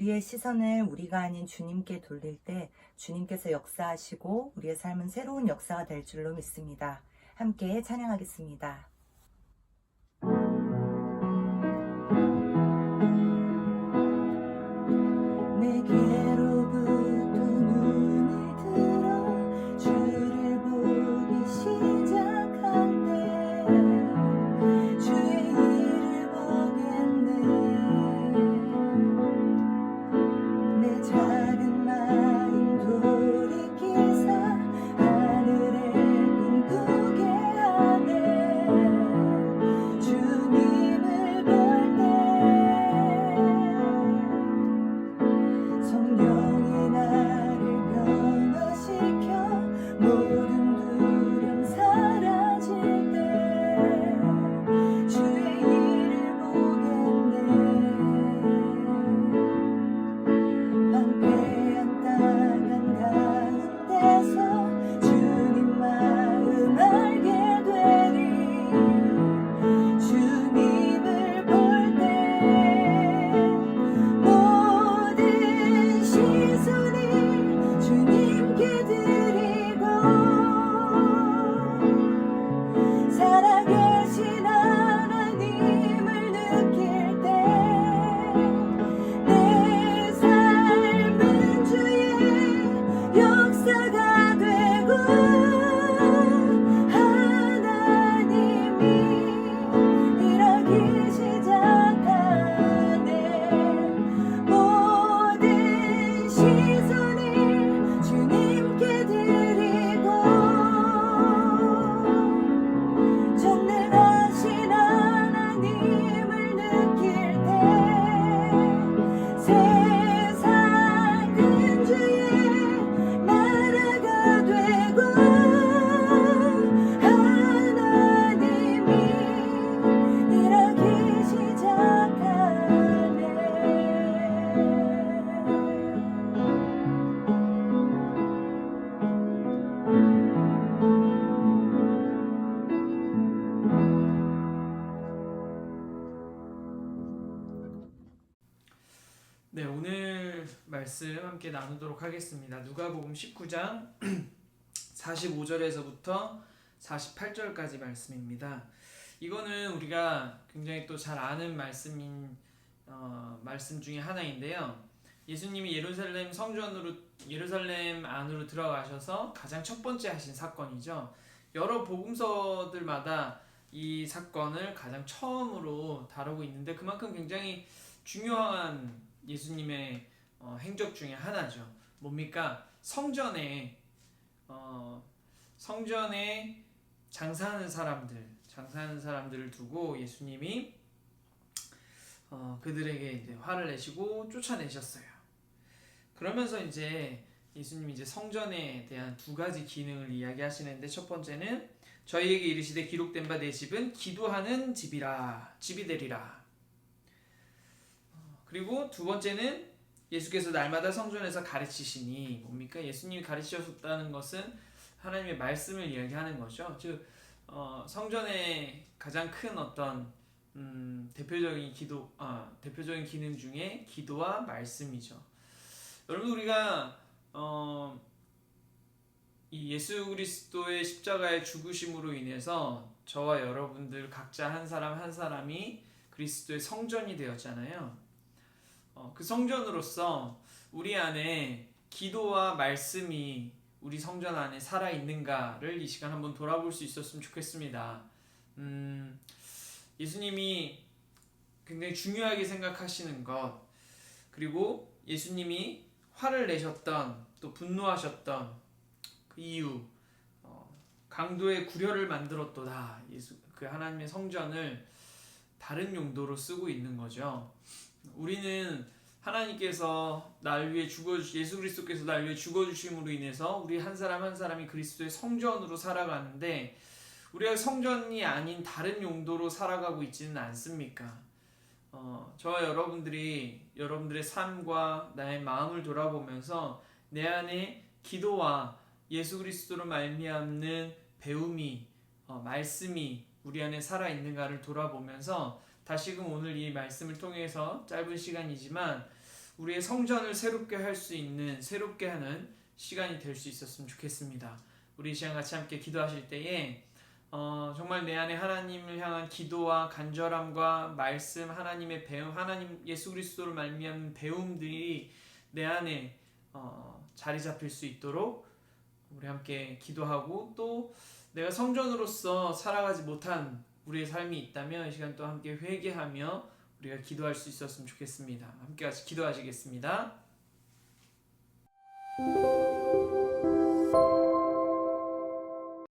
우리의 시선을 우리가 아닌 주님께 돌릴 때 주님께서 역사하시고 우리의 삶은 새로운 역사가 될 줄로 믿습니다. 함께 찬양하겠습니다. know. 네, 오늘 말씀 함께 나누도록 하겠습니다. 누가복음 19장 45절에서부터 48절까지 말씀입니다. 이거는 우리가 굉장히 또 잘 아는 말씀인 어, 말씀 중에 하나인데요. 예수님이 예루살렘 성전으로 예루살렘 안으로 들어가셔서 가장 첫 번째 하신 사건이죠. 여러 복음서들마다 이 사건을 가장 처음으로 다루고 있는데 그만큼 굉장히 중요한 예수님의 어, 행적 중에 하나죠. 뭡니까? 성전에 어, 성전에 장사하는 사람들, 장사하는 사람들을 두고 예수님이 어, 그들에게 이제 화를 내시고 쫓아내셨어요. 그러면서 이제 예수님이 이제 성전에 대한 두 가지 기능을 이야기하시는데 첫 번째는 저희에게 이르시되 기록된 바 내 집은 기도하는 집이라 집이 되리라. 그리고 두 번째는 예수께서 날마다 성전에서 가르치시니 뭡니까? 예수님이 가르치셨다는 것은 하나님의 말씀을 이야기하는 거죠. 즉 어, 성전의 가장 큰 어떤 음, 대표적인 기도, 아, 대표적인 기능 중에 기도와 말씀이죠. 여러분 우리가 어, 이 예수 그리스도의 십자가의 죽으심으로 인해서 저와 여러분들 각자 한 사람 한 사람이 그리스도의 성전이 되었잖아요. 어, 그 성전으로서 우리 안에 기도와 말씀이 우리 성전 안에 살아 있는가를 이 시간 한번 돌아볼 수 있었으면 좋겠습니다. 음, 예수님이 굉장히 중요하게 생각하시는 것 그리고 예수님이 화를 내셨던 또 분노하셨던 그 이유 어, 강도의 구려를 만들었도다 예수 그 하나님의 성전을 다른 용도로 쓰고 있는 거죠. 우리는 하나님께서 날 위해 죽어 예수 그리스도께서 날 위해 죽어 주심으로 인해서 우리 한 사람 한 사람이 그리스도의 성전으로 살아가는데 우리가 성전이 아닌 다른 용도로 살아가고 있지는 않습니까? 어, 저와 여러분들이 여러분들의 삶과 나의 마음을 돌아보면서 내 안에 기도와 예수 그리스도로 말미암는 배움이 어, 말씀이 우리 안에 살아 있는가를 돌아보면서 다시금 오늘 이 말씀을 통해서 짧은 시간이지만 우리의 성전을 새롭게 할 수 있는 새롭게 하는 시간이 될 수 있었으면 좋겠습니다. 우리 이 시간 같이 함께 기도하실 때에 어, 정말 내 안에 하나님을 향한 기도와 간절함과 말씀, 하나님의 배움, 하나님 예수 그리스도를 말미암는 배움들이 내 안에 어, 자리 잡힐 수 있도록 우리 함께 기도하고 또 내가 성전으로서 살아가지 못한 우리의 삶이 있다면 이 시간 또 함께 회개하며 우리가 기도할 수 있었으면 좋겠습니다. 함께 같이 기도하시겠습니다.